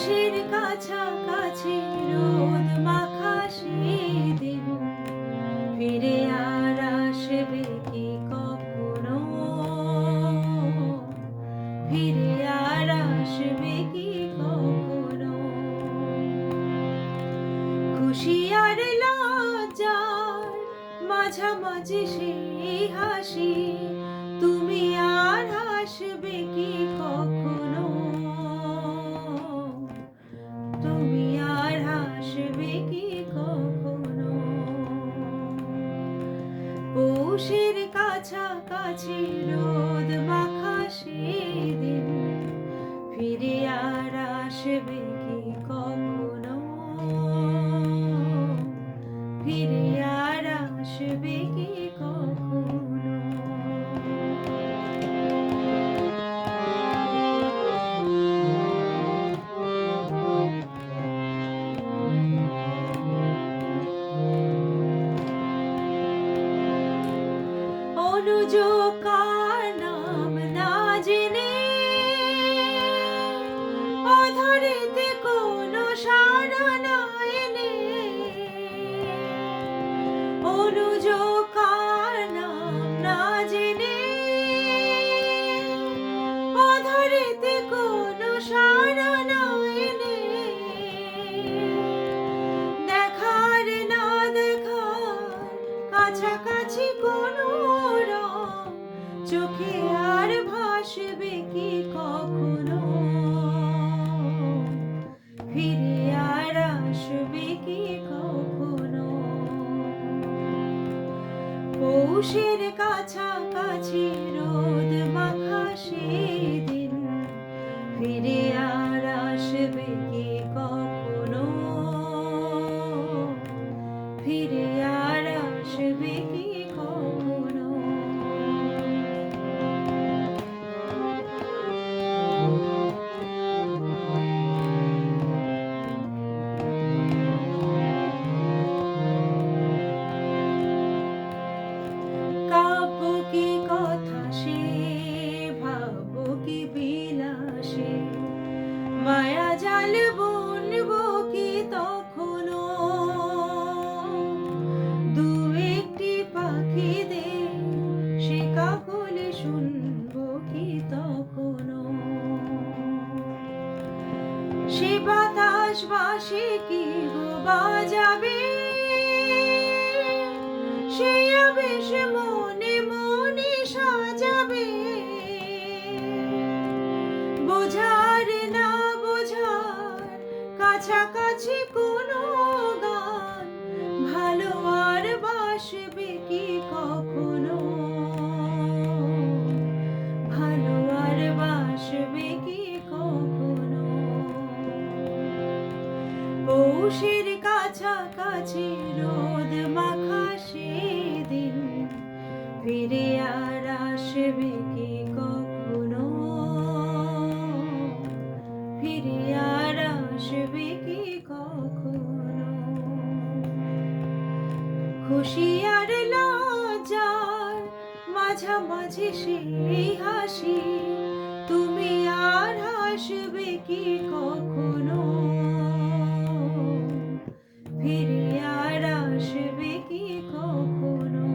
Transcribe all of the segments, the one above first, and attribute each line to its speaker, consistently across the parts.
Speaker 1: পৌষের কাছাকাছি রোদ মাখা দিন ফিরে আর আসবে কি কখনো? ফিরে আর আসবে কি কখনো? খুশি আর লজ্জার মাঝামাঝি সেই হাসি, তুমি আর হাসবে কি কখনো? পৌষের কাছাকাছি রোদ মাখা সেদিন। ফিরে আর আসবে কি অনুযোকার পৌষের কাছাকাছি রোদ মাখা মায়া জাল বুনবো কি তখনো? দু একটি পাখি দে সে কাকলে শুনব কি তখনো? সে বাতাস বাসে কি গো বাজাবে? সে আবেশ মনে কাছাকাছি কোনো গান, ভালো আর বাসবে কি কখনো? ভালো আর বাসবে কি কখনো? পৌষের কাছাকাছি রোদ মাখা দিন ফিরে আর আসবে কি খুশি আর লজ্জার মাঝামাঝি সেই হাসি। তুমি আর হাসবে কি কখনো? ফিরে কখনো?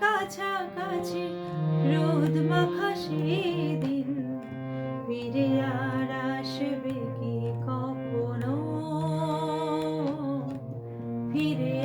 Speaker 1: কাছাকাছি রোদ মাখা দিন ফিরে